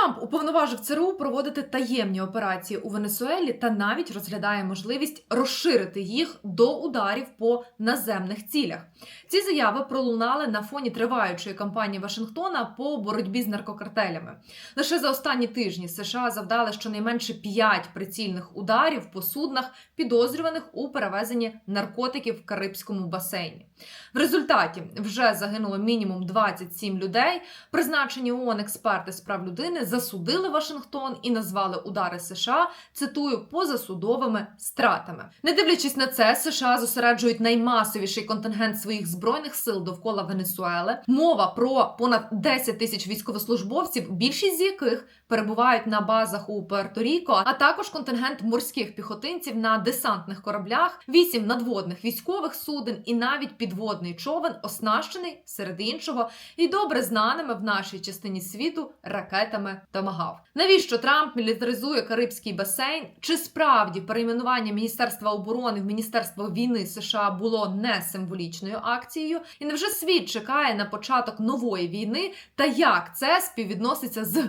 Трамп уповноважив ЦРУ проводити таємні операції у Венесуелі та навіть розглядає можливість розширити їх до ударів по наземних цілях. Ці заяви пролунали на фоні триваючої кампанії Вашингтона по боротьбі з наркокартелями. Лише за останні тижні США завдали щонайменше 5 прицільних ударів по суднах, підозрюваних у перевезенні наркотиків в Карибському басейні. В результаті вже загинуло мінімум 27 людей. Призначені ООН експерти з прав людини засудили Вашингтон і назвали удари США цитую позасудовими стратами. Не дивлячись на це, США зосереджують наймасовіший контингент своїх збройних сил довкола Венесуели. Мова про понад 10 тисяч військовослужбовців, більшість з яких перебувають на базах у Пуерто-Ріко, а також контингент морських піхотинців на десантних кораблях, 8 надводних військових суден і навіть підводний човен, оснащений серед іншого і добре знаними в нашій частині світу ракетами Томагав. Навіщо Трамп мілітаризує Карибський басейн? Чи справді перейменування Міністерства оборони в Міністерство війни США було не символічною акцією? І невже світ чекає на початок нової війни? Та як це співвідноситься з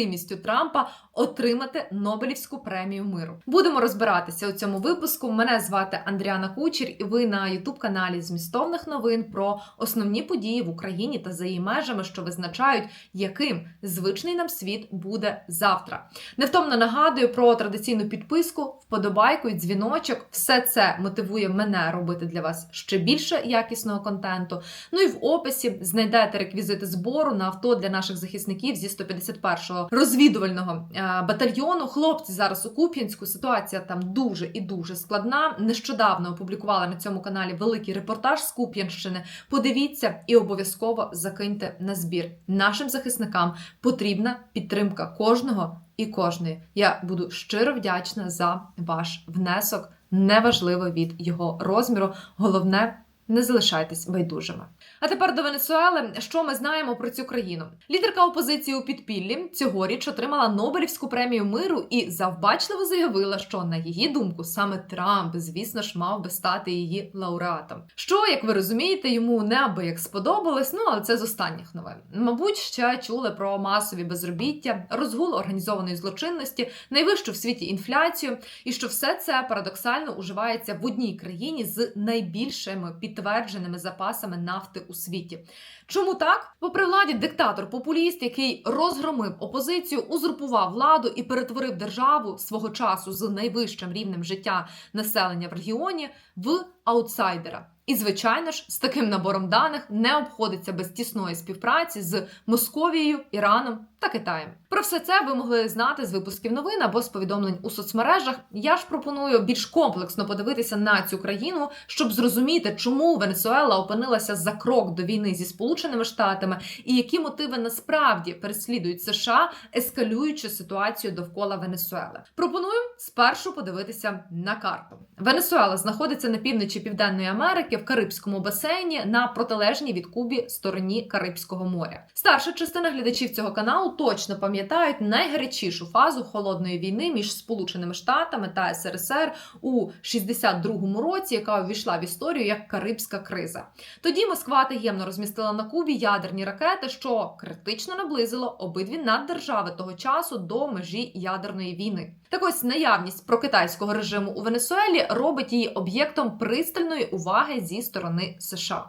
одержимістю Трампа отримати Нобелівську премію миру? Будемо розбиратися у цьому випуску. Мене звати Андріана Кучер, і ви на Ютуб каналі змістовних новин про основні події в Україні та за її межами, що визначають, яким звичний нам світ буде завтра. Невтомно нагадую про традиційну підписку, вподобайку і дзвіночок. Все це мотивує мене робити для вас ще більше якісного контенту. Ну і в описі знайдете реквізити збору на авто для наших захисників зі 151-го розвідувального е, батальйону. Хлопці зараз у Куп'янську. Ситуація там дуже і дуже складна. Нещодавно опублікувала на цьому каналі великий репортаж з Куп'янщини. Подивіться і обов'язково закиньте на збір. Нашим захисникам потрібна підтримка кожного і кожної. Я буду щиро вдячна за ваш внесок. Неважливо від його розміру. Головне. Не залишайтесь байдужими. А тепер до Венесуели. Що ми знаємо про цю країну? Лідерка опозиції у підпіллі цьогоріч отримала Нобелівську премію миру і завбачливо заявила, що на її думку саме Трамп, звісно ж, мав би стати її лауреатом. Що, як ви розумієте, йому неабияк сподобалось. Ну але це з останніх новин. Мабуть, ще чули про масові безробіття, розгул організованої злочинності, найвищу в світі інфляцію, і що все це парадоксально уживається в одній країні з найбільшими підтвердженими запасами нафти у світі. Чому так? Бо при владі диктатор-популіст, який розгромив опозицію, узурпував владу і перетворив державу свого часу з найвищим рівнем життя населення в регіоні в аутсайдера. І, звичайно ж, з таким набором даних не обходиться без тісної співпраці з Московією, Іраном та Китаєм. Про все це ви могли знати з випусків новин або з повідомлень у соцмережах. Я ж пропоную більш комплексно подивитися на цю країну, щоб зрозуміти, чому Венесуела опинилася за крок до війни зі Сполученими Штатами і які мотиви насправді переслідують США, ескалюючи ситуацію довкола Венесуели. Пропоную спершу подивитися на карту. Венесуела знаходиться на півночі Південної Америки в Карибському басейні на протилежній від Кубі стороні Карибського моря. Старша частина глядачів цього каналу точно пам'ятають найгарячішу фазу холодної війни між Сполученими Штатами та СРСР у 62-му році, яка увійшла в історію як Карибська криза. Тоді Москва таємно розмістила на Кубі ядерні ракети, що критично наблизило обидві наддержави того часу до межі ядерної війни. Так ось наявність прокитайського режиму у Венесуелі робить її об'єктом пристальної уваги зі сторони США.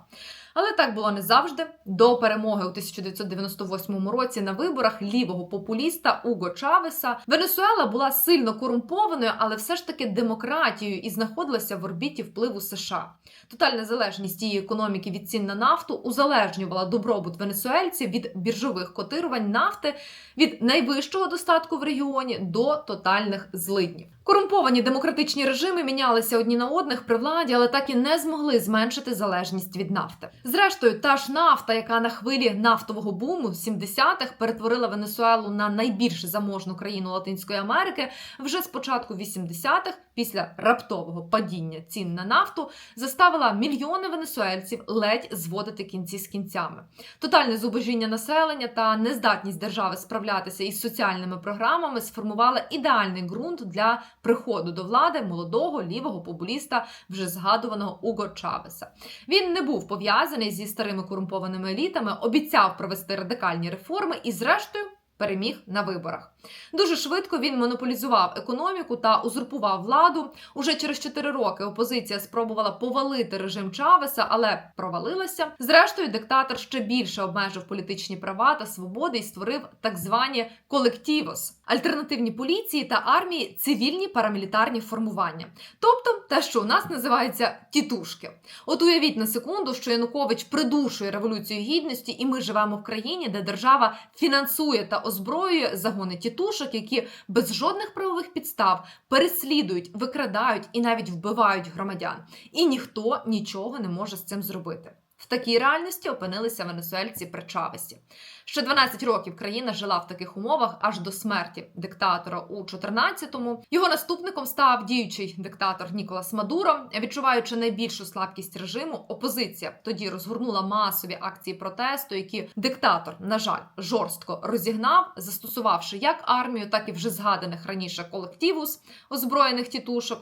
Але так було не завжди. До перемоги у 1998 році на виборах лівого популіста Уго Чавеса Венесуела була сильно корумпованою, але все ж таки демократією і знаходилася в орбіті впливу США. Тотальна залежність її економіки від цін на нафту узалежнювала добробут венесуельців від біржових котирувань нафти від найвищого достатку в регіоні до тотальних злиднів. Корумповані демократичні режими мінялися одні на одних при владі, але так і не змогли зменшити залежність від нафти. Зрештою, та ж нафта, яка на хвилі нафтового буму 70-х перетворила Венесуелу на найбільш заможну країну Латинської Америки, вже з початку 80-х, після раптового падіння цін на нафту, заставила мільйони венесуельців ледь зводити кінці з кінцями. Тотальне зубожіння населення та нездатність держави справлятися із соціальними програмами сформували ідеальний ґрунт для приходу до влади молодого лівого популіста, вже згадуваного Уго Чавеса. Він не був пов'язаний зі старими корумпованими елітами, обіцяв провести радикальні реформи і, зрештою, переміг на виборах. Дуже швидко він монополізував економіку та узурпував владу. Уже через 4 роки опозиція спробувала повалити режим Чавеса, але провалилася. Зрештою, диктатор ще більше обмежив політичні права та свободи і створив так звані колективос альтернативні поліції та армії, цивільні парамілітарні формування, тобто те, що у нас називається тітушки. От уявіть на секунду, що Янукович придушує революцію гідності, і ми живемо в країні, де держава фінансує та озброює загони тітушок, які без жодних правових підстав переслідують, викрадають і навіть вбивають громадян. І ніхто нічого не може з цим зробити. В такій реальності опинилися венесуельці при Чавесі. Ще 12 років країна жила в таких умовах аж до смерті диктатора у 14-му. Його наступником став діючий диктатор Ніколас Мадуро. Відчуваючи найбільшу слабкість режиму, опозиція тоді розгорнула масові акції протесту, які диктатор, на жаль, жорстко розігнав, застосувавши як армію, так і вже згаданих раніше колективус озброєних тітушок.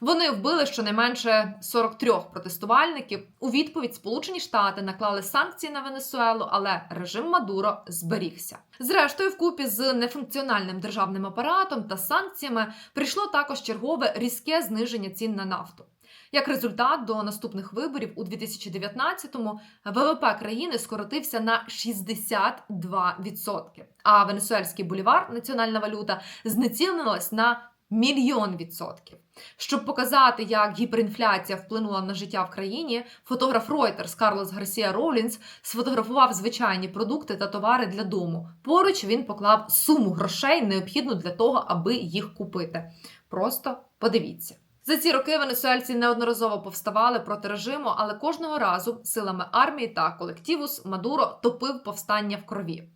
Вони вбили щонайменше 43 протестувальників. У відповідь Сполучені Штати наклали санкції на Венесуелу, але режим Мадуро зберігся. Зрештою, вкупі з нефункціональним державним апаратом та санкціями прийшло також чергове різке зниження цін на нафту. Як результат, до наступних виборів у 2019-му ВВП країни скоротився на 62%, а венесуельський болівар, національна валюта, знецінилась на мільйон відсотків. Щоб показати, як гіперінфляція вплинула на життя в країні, фотограф Reuters Карлос Гарсія Роулінс сфотографував звичайні продукти та товари для дому. Поруч він поклав суму грошей, необхідну для того, аби їх купити. Просто подивіться. За ці роки венесуельці неодноразово повставали проти режиму, але кожного разу силами армії та колективус Мадуро топив повстання в крові.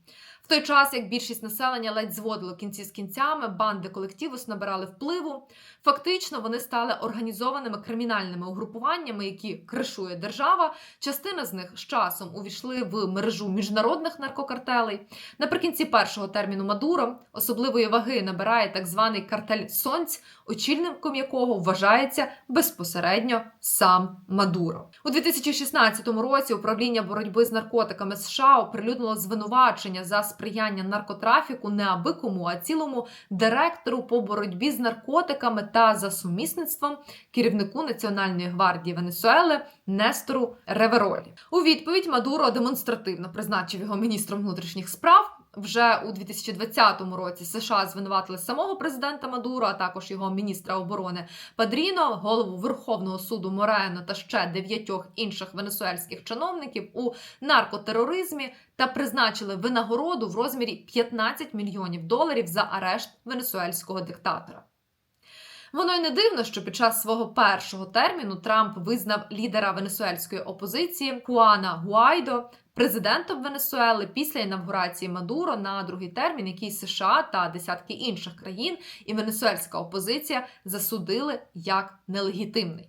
Той час, як більшість населення ледь зводило кінці з кінцями, банди колективус набирали впливу. Фактично, вони стали організованими кримінальними угрупуваннями, які кришує держава. Частина з них з часом увійшли в мережу міжнародних наркокартелей. Наприкінці першого терміну Мадуро особливої ваги набирає так званий картель Сонць, очільником якого вважається безпосередньо сам Мадуро. У 2016 році управління боротьби з наркотиками США оприлюднило звинувачення за сприяння наркотрафіку не аби кому, а цілому директору по боротьбі з наркотиками та за сумісництвом керівнику Національної гвардії Венесуели Нестору Реверолі. У відповідь Мадуро демонстративно призначив його міністром внутрішніх справ. Вже у 2020 році США звинуватили самого президента Мадуро, а також його міністра оборони Падріно, голову Верховного суду Морено та ще дев'ятьох інших венесуельських чиновників у наркотероризмі та призначили винагороду в розмірі 15 мільйонів доларів за арешт венесуельського диктатора. Воно й не дивно, що під час свого першого терміну Трамп визнав лідера венесуельської опозиції Хуана Гуайдо президентом Венесуели після інавгурації Мадуро на другий термін, який США та десятки інших країн і венесуельська опозиція засудили як нелегітимний.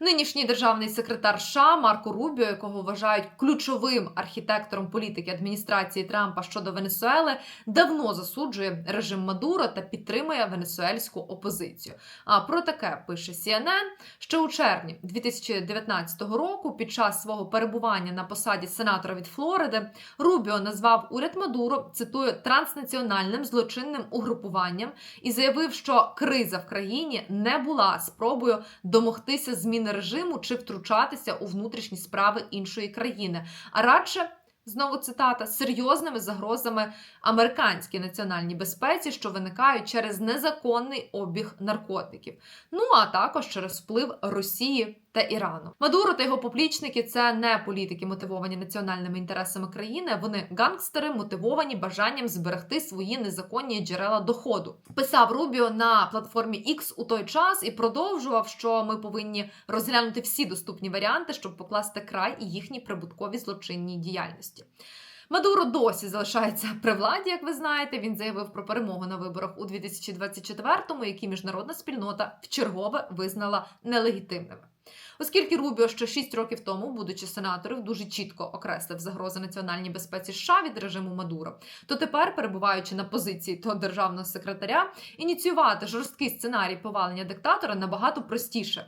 Нинішній державний секретар США Марко Рубіо, якого вважають ключовим архітектором політики адміністрації Трампа щодо Венесуели, давно засуджує режим Мадуро та підтримує венесуельську опозицію. А про таке пише CNN, що у червні 2019 року, під час свого перебування на посаді сенатора від Флориди, Рубіо назвав уряд Мадуро цитую транснаціональним злочинним угрупуванням і заявив, що криза в країні не була спробою домогтися зміни режиму чи втручатися у внутрішні справи іншої країни, а радше. Знову цитата серйозними загрозами американській національній безпеці, що виникають через незаконний обіг наркотиків, ну а також через вплив Росії та Ірану. Мадуро та його поплічники це не політики, мотивовані національними інтересами країни. Вони гангстери, мотивовані бажанням зберегти свої незаконні джерела доходу. Писав Рубіо на платформі X у той час і продовжував, що ми повинні розглянути всі доступні варіанти, щоб покласти край і їхній прибутковій злочинній діяльності. Мадуро досі залишається при владі, як ви знаєте. Він заявив про перемогу на виборах у 2024-му, які міжнародна спільнота вчергове визнала нелегітимними. Оскільки Рубіо ще 6 років тому, будучи сенатором, дуже чітко окреслив загрози національній безпеці США від режиму Мадуро, то тепер, перебуваючи на позиції того державного секретаря, ініціювати жорсткий сценарій повалення диктатора набагато простіше.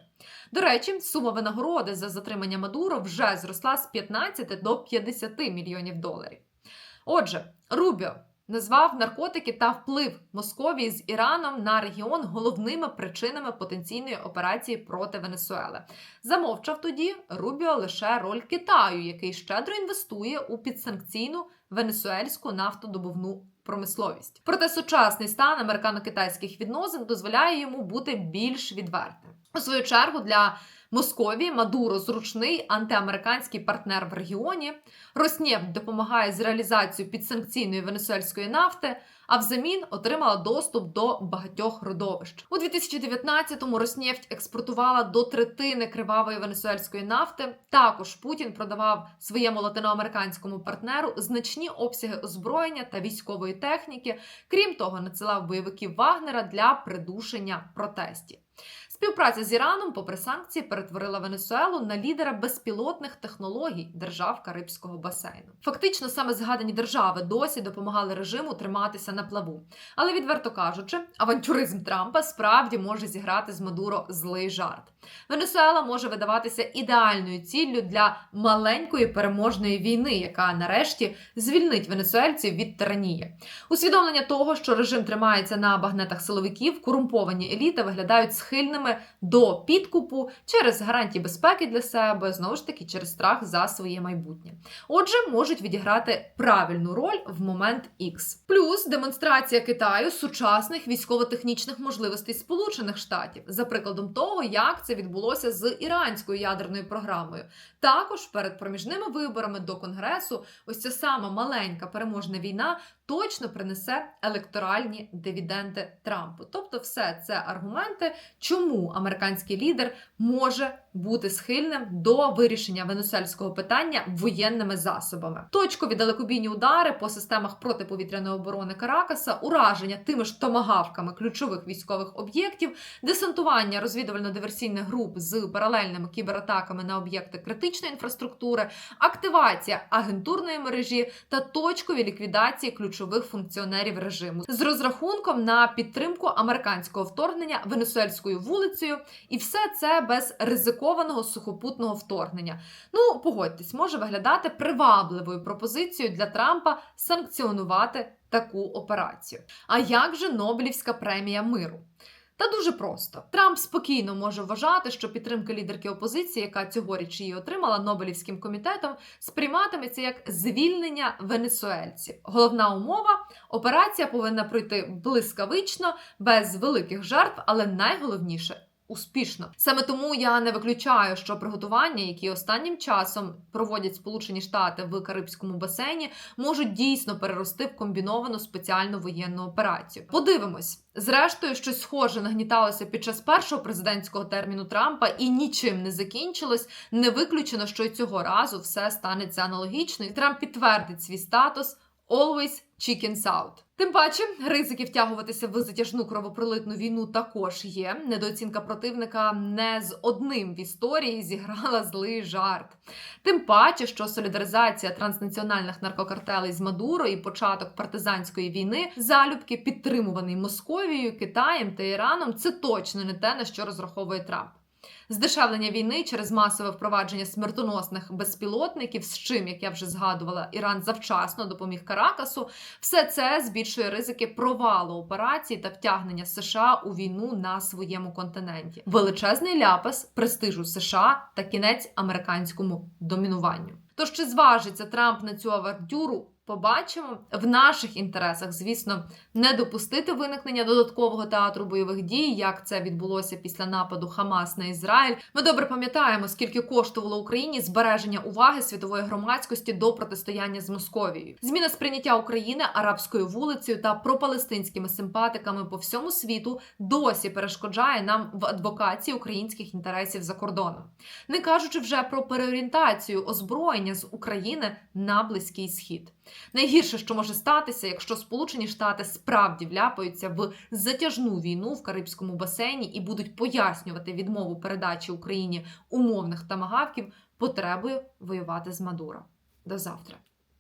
До речі, сума винагороди за затримання Мадуро вже зросла з 15 до 50 мільйонів доларів. Отже, Рубіо назвав наркотики та вплив Московії з Іраном на регіон головними причинами потенційної операції проти Венесуели. Замовчав тоді Рубіо лише роль Китаю, який щедро інвестує у підсанкційну венесуельську нафтодобувну промисловість. Проте сучасний стан американо-китайських відносин дозволяє йому бути більш відвертим. У свою чергу для Московії Мадуро зручний антиамериканський партнер в регіоні. Роснефть допомагає з реалізацією підсанкційної венесуельської нафти, а взамін отримала доступ до багатьох родовищ. У 2019-му Роснефть експортувала до третини кривавої венесуельської нафти. Також Путін продавав своєму латиноамериканському партнеру значні обсяги озброєння та військової техніки. Крім того, надсилав бойовиків Вагнера для придушення протестів. Співпраця з Іраном, попри санкції, перетворила Венесуелу на лідера безпілотних технологій держав Карибського басейну. Фактично, саме згадані держави досі допомагали режиму триматися на плаву. Але відверто кажучи, авантюризм Трампа справді може зіграти з Мадуро злий жарт. Венесуела може видаватися ідеальною ціллю для маленької переможної війни, яка нарешті звільнить венесуельців від тиранії. Усвідомлення того, що режим тримається на багнетах силовиків, корумповані еліти виглядають схильними до підкупу через гарантії безпеки для себе, знову ж таки, через страх за своє майбутнє. Отже, можуть відіграти правильну роль в момент X. Плюс демонстрація Китаю сучасних військово-технічних можливостей Сполучених Штатів, за прикладом того, як це відбулося з іранською ядерною програмою. Також перед проміжними виборами до конгресу, ось ця сама маленька переможна війна точно принесе електоральні дивіденди Трампу. Тобто, все це аргументи, чому американський лідер може бути схильним до вирішення венесуельського питання воєнними засобами. Точкові далекобійні удари по системах протиповітряної оборони Каракаса, ураження тими ж томагавками ключових військових об'єктів, десантування розвідувально-диверсійних груп з паралельними кібератаками на об'єкти критичної інфраструктури, активація агентурної мережі та точкові ліквідації ключових функціонерів режиму з розрахунком на підтримку американського вторгнення венесуельською вулицею, і все це без ризикованого сухопутного вторгнення. Ну, погодьтесь, може виглядати привабливою пропозицією для Трампа санкціонувати таку операцію. А як же Нобелівська премія миру? Та дуже просто Трамп спокійно може вважати, що підтримка лідерки опозиції, яка цьогоріч її отримала Нобелівським комітетом, сприйматиметься як звільнення венесуельців. Головна умова операція повинна пройти блискавично, без великих жертв, але найголовніше. Успішно саме тому я не виключаю, що приготування, які останнім часом проводять Сполучені Штати в Карибському басейні, можуть дійсно перерости в комбіновану спеціальну воєнну операцію. Подивимось, зрештою, щось схоже нагніталося під час першого президентського терміну Трампа і нічим не закінчилось. Не виключено, що й цього разу все станеться аналогічно, і Трамп підтвердить свій статус «Always chickens out». Тим паче, ризики втягуватися в затяжну кровопролитну війну також є. Недооцінка противника не з одним в історії зіграла злий жарт. Тим паче, що солідаризація транснаціональних наркокартелей з Мадуро і початок партизанської війни, залюбки підтримуваний Московією, Китаєм та Іраном, це точно не те, на що розраховує Трамп. Здешевлення війни через масове впровадження смертоносних безпілотників, з чим, як я вже згадувала, Іран завчасно допоміг Каракасу, все це збільшує ризики провалу операцій та втягнення США у війну на своєму континенті. Величезний ляпас престижу США та кінець американському домінуванню. Тож чи зважиться Трамп на цю авантюру? Побачимо в наших інтересах, звісно, не допустити виникнення додаткового театру бойових дій, як це відбулося після нападу Хамас на Ізраїль. Ми добре пам'ятаємо, скільки коштувало Україні збереження уваги світової громадськості до протистояння з Московією. Зміна сприйняття України арабською вулицею та пропалестинськими симпатиками по всьому світу досі перешкоджає нам в адвокації українських інтересів за кордоном, не кажучи вже про переорієнтацію озброєння з України на близький схід. Найгірше, що може статися, якщо Сполучені Штати справді вляпаються в затяжну війну в Карибському басейні і будуть пояснювати відмову передачі Україні умовних тамагавків потребою воювати з Мадуро. До завтра.